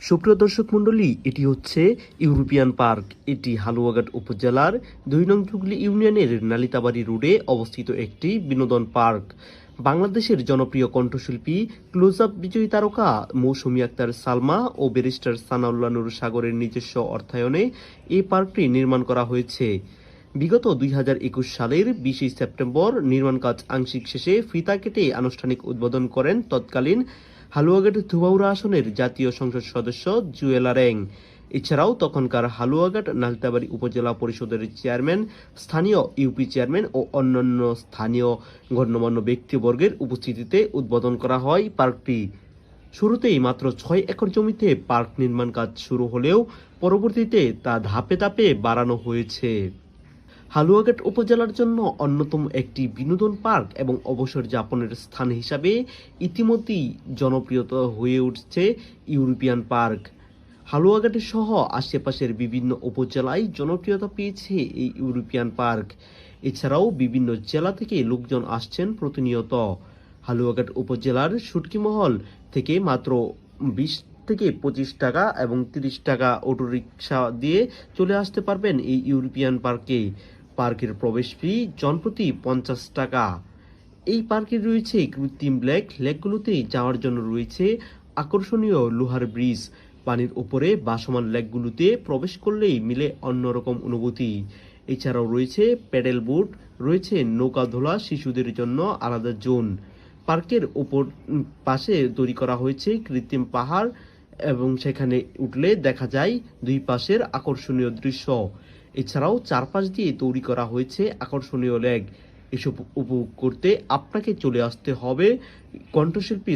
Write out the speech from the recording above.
সুপ্রিয় দর্শক মণ্ডলী, এটি হচ্ছে ইউরোপিয়ান পার্ক। এটি হালুয়াঘাট উপজেলার দুই নং চুগলি ইউনিয়নের নালিতাবাড়ি রোডে অবস্থিত একটি বিনোদন পার্ক। বাংলাদেশের জনপ্রিয় কণ্ঠশিল্পী ক্লোজ আপ বিজয়ী তারকা মৌসুমী আক্তার সালমা ও ব্যারিস্টার সানাউল্লা নুর সাগরের নিজস্ব অর্থায়নে এই পার্কটি নির্মাণ করা হয়েছে। বিগত দুই হাজার একুশ সালের বিশে সেপ্টেম্বর নির্মাণ কাজ আংশিক শেষে ফিতা কেটে আনুষ্ঠানিক উদ্বোধন করেন তৎকালীন হালুয়াঘাট ধুবাউড়া আসনের জাতীয় সংসদ সদস্য জুয়েলা র্যাং এছাড়াও তখনকার হালুয়াঘাট নালতাবাড়ি উপজেলা পরিষদের চেয়ারম্যান, স্থানীয় ইউপি চেয়ারম্যান ও অন্যান্য স্থানীয় গণ্যমান্য ব্যক্তিবর্গের উপস্থিতিতে উদ্বোধন করা হয় পার্কটি। শুরুতেই মাত্র ছয় একর জমিতে পার্ক নির্মাণ কাজ শুরু হলেও পরবর্তীতে তা ধাপে ধাপে বাড়ানো হয়েছে। হালুয়াঘাট উপজেলার জন্য অন্যতম একটি বিনোদন পার্ক এবং অবসর যাপনের স্থান হিসাবে ইতিমধ্যেই জনপ্রিয়তা হয়ে উঠছে ইউরোপিয়ান পার্ক। হালুয়াঘাট সহ আশেপাশের বিভিন্ন উপজেলায় জনপ্রিয়তা পেয়েছে এই ইউরোপিয়ান পার্ক। এছাড়াও বিভিন্ন জেলা থেকে লোকজন আসছেন প্রতিনিয়ত। হালুয়াঘাট উপজেলার সুটকিমহল থেকে মাত্র বিশ থেকে পঁচিশ টাকা এবং তিরিশ টাকা অটোরিকশা দিয়ে চলে আসতে পারবেন এই ইউরোপিয়ান পার্কে। পার্কের প্রবেশ ফি জনপ্রতি পঞ্চাশ টাকা। এই পার্কে রয়েছে কৃত্রিম লেক, লেকগুলোতে যাওয়ার জন্য রয়েছে আকর্ষণীয় লোহার ব্রিজ। পানির উপরে বাসমান লেকগুলোতে প্রবেশ করলেই মিলে অন্যরকম অনুভূতি। এছাড়াও রয়েছে প্যাডেল বোট, রয়েছে নৌকা ধোলা শিশুদের জন্য আলাদা জোন। পার্কের ওপর পাশে তৈরি করা হয়েছে কৃত্রিম পাহাড় এবং সেখানে উঠলে দেখা যায় দুই পাশের আকর্ষণীয় দৃশ্য। এছাড়াও চারপাশ দিয়ে তৈরি করা হয়েছে আকর্ষণীয় ল্যাগ এসব উপভোগ করতে আপনাকে চলে আসতে হবে কণ্ঠশিল্পী